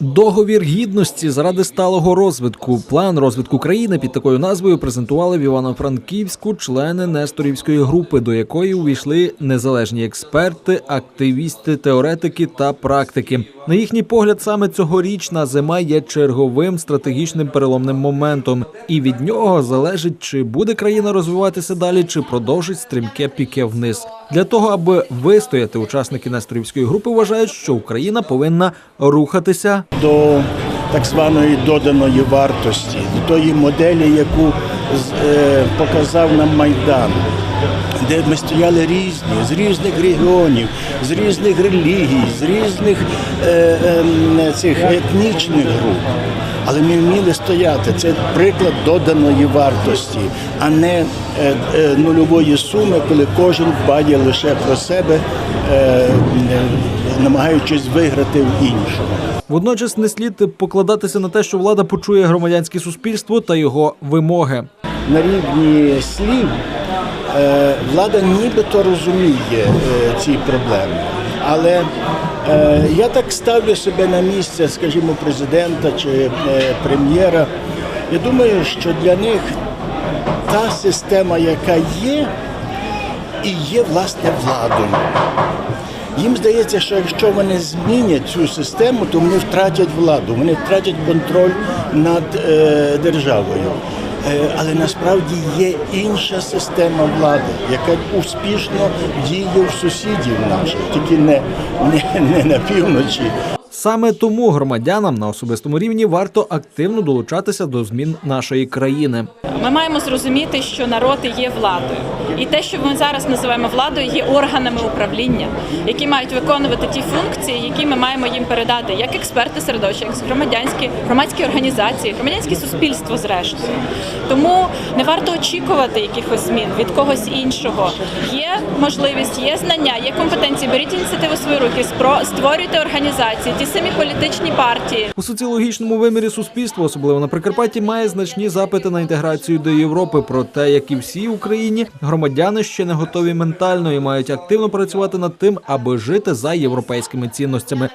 Договір гідності заради сталого розвитку. План розвитку країни під такою назвою презентували в Івано-Франківську члени Несторівської групи, до якої увійшли незалежні експерти, активісти, теоретики та практики. На їхній погляд, саме цьогорічна зима є черговим стратегічним переломним моментом, і від нього залежить, чи буде країна розвиватися далі, чи продовжить стрімке піке вниз. Для того аби вистояти, учасники Несторівської групи вважають, що Україна повинна рухатися до так званої доданої вартості, до тої моделі, яку е, показав нам Майдан, де ми стояли різні, з різних регіонів, з різних релігій, з різних е, ем, цих етнічних груп. Але ми вміли стояти. Це приклад доданої вартості, а не е, е, нульової суми, коли кожен дбає лише про себе, е, намагаючись виграти в іншого. Водночас не слід покладатися на те, що влада почує громадянське суспільство та його вимоги. на рівні слів влада нібито розуміє ці проблеми. Але е, я так ставлю себе на місце, скажімо, президента чи е, прем'єра. Я думаю, що для них та система, яка є, і є власне владою. Їм здається, що якщо вони змінять цю систему, то вони втратять владу, вони втратять контроль над е, державою. Е, але насправді є інша система влади, яка успішно діє в сусідів наших, тільки не, не, не на півночі. Саме тому громадянам на особистому рівні варто активно долучатися до змін нашої країни. Ми маємо зрозуміти, що народ є владою, і те, що ми зараз називаємо владою, є органами управління, які мають виконувати ті функції, які ми маємо їм передати, як експерти середовища, як громадянські громадські організації, громадянське суспільство, зрештою. Тому не варто очікувати якихось змін від когось іншого. Є можливість, є знання, є компетенції. Беріть ініціативу свої руки, створюйте організації, ті самі політичні партії. У соціологічному вимірі суспільство, особливо на Прикарпатті, має значні запити на інтеграцію до Європи. Проте, як і всій Україні, громадяни ще не готові ментально і мають активно працювати над тим, аби жити за європейськими цінностями.